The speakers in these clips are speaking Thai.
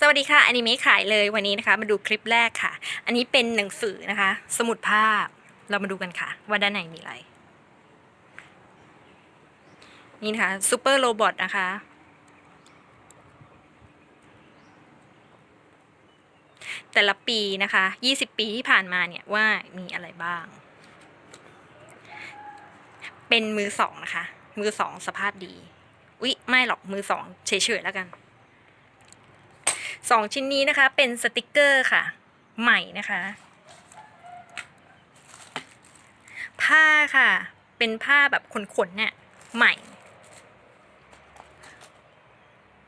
สวัสดีค่ะอนิเมะขายเลยวันนี้นะคะมาดูคลิปแรกค่ะ อันนี้เป็นหนังสือนะคะ สมุดภาพเรามาดูกันค่ะ ว่าด้านในมีอะไร นี่นะคะซูเปอร์โรบอทนะคะ แต่ละปีนะคะ 20 ปีที่ผ่านมาเนี่ยว่ามีอะไรบ้าง เป็นมือสองนะคะ มือสองสภาพดี อุ๊ย ไม่หรอกมือสองเฉยๆแล้วกัน สองชิ้นนี้นะคะเป็นสติกเกอร์ค่ะ ใหม่นะคะ ผ้าค่ะ เป็นผ้าแบบขนๆเนี่ยใหม่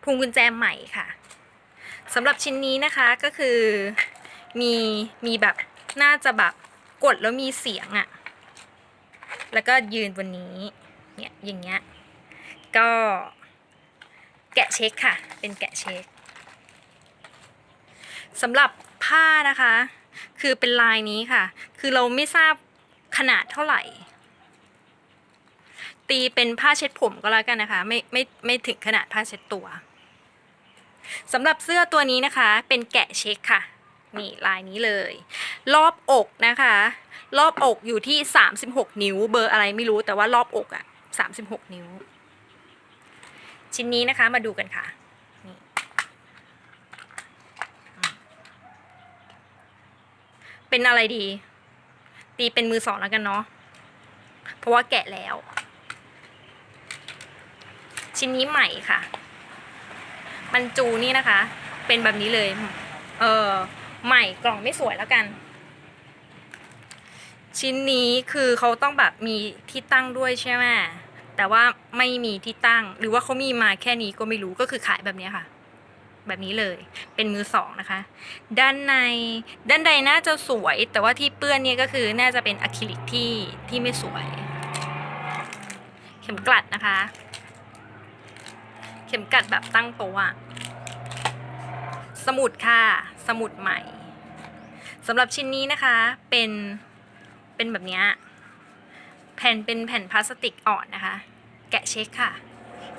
พวงกุญแจใหม่ค่ะสำหรับชิ้นนี้นะคะก็คือมีมีแบบน่าจะแบบกดแล้วมีเสียงอะ่ะ แล้วก็ยืนบนนี้เนี่ยอย่างเงี้ยก็แกะเช็คค่ะ เป็นแกะเช็ค สำหรับผ้านะคะ คือเป็นลายนี้ค่ะ คือเราไม่ทราบขนาดเท่าไหร่ ตีเป็นผ้าเช็ดผมก็แล้วกันนะคะ ไม่ไม่ไม่ถึงขนาดผ้าเช็ดตัวสำหรับเสื้อตัวนี้นะคะ เป็นแกะเช็คค่ะ นี่ลายนี้เลย รอบอกนะคะ รอบอกอยู่ที่ 36 นิ้ว เบอร์อะไรไม่รู้แต่ว่ารอบอกอะ36 นิ้ว ชิ้นนี้นะคะมาดูกันค่ะ เป็นอะไรดี ตีเป็นมือสองแล้วกันเนาะเพราะว่าแกะแล้ว ชิ้นนี้ใหม่ค่ะ มันจูนี่นะคะ เป็นแบบนี้เลย เออใหม่กล่องไม่สวยแล้วกัน ชิ้นนี้คือเขาต้องแบบมีที่ตั้งด้วยใช่ไหมแต่ว่าไม่มีที่ตั้ง หรือว่าเขามีมาแค่นี้ก็ไม่รู้ก็คือขายแบบนี้ค่ะ แบบนี้เลย เป็นมือสองนะคะ ด้านในด้านในน่าจะสวย แต่ว่าที่เปื้อนเนี่ยก็คือน่าจะเป็นอะคริลิกที่ที่ไม่สวย เข็มกลัดนะคะ เข็มกลัดแบบตั้งโต๊ะสมุดค่ะ สมุดใหม่สำหรับชิ้นนี้นะคะเป็นเป็นแบบนี้แผ่นเป็นแผ่นพลาสติกอ่อนนะคะ แกะเช็คค่ะ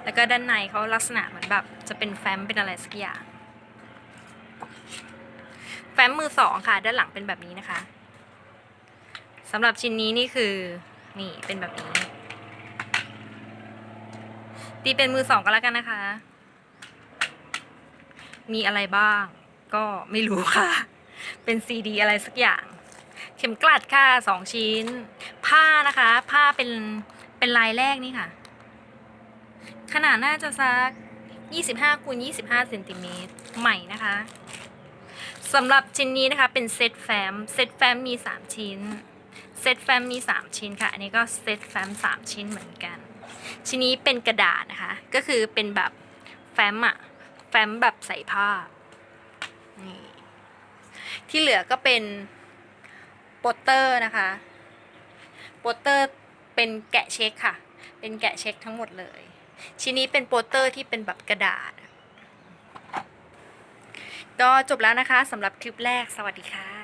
แล้วก็ด้านในเขาลักษณะเหมือนแบบ จะเป็นแฟ้มเป็นอะไรสักอย่าง แฟ้มมือสองค่ะ ด้านหลังเป็นแบบนี้นะคะสำหรับชิ้นนี้นี่คือ นี่เป็นแบบนี้ตีเป็นมือสองก็แล้วกันนะคะ มีอะไรบ้าง ก็ไม่รู้ค่ะ เป็นซีดีอะไรสักอย่าง เข็มกลัดค่ะสองชิ้น ผ้านะคะ ผ้าเป็นเป็นลายแรกนี่ค่ะ ขนาดน่าจะสัก 25คูณ25เซนติเมตรใหม่นะคะสำหรับชิ้นนี้นะคะเป็นเซตแฟ้มเซตแฟ้มมี 3 ชิ้นเซตแฟ้มมี 3 ชิ้นค่ะ อันนี้ก็เซตแฟ้ม3 ชิ้นเหมือนกัน ชิ้นนี้เป็นกระดาษนะคะ ก็คือเป็นแบบแฟ้มอะแฟ้มแบบใส่ผ้านี่ที่เหลือก็เป็นโปสเตอร์นะคะโปสเตอร์เป็นแกะเช็คค่ะ เป็นแกะเช็คทั้งหมดเลย ชิ้นนี้เป็นโปสเตอร์ที่เป็นแบบกระดาษ ก็จบแล้วนะคะสำหรับคลิปแรกสวัสดีค่ะ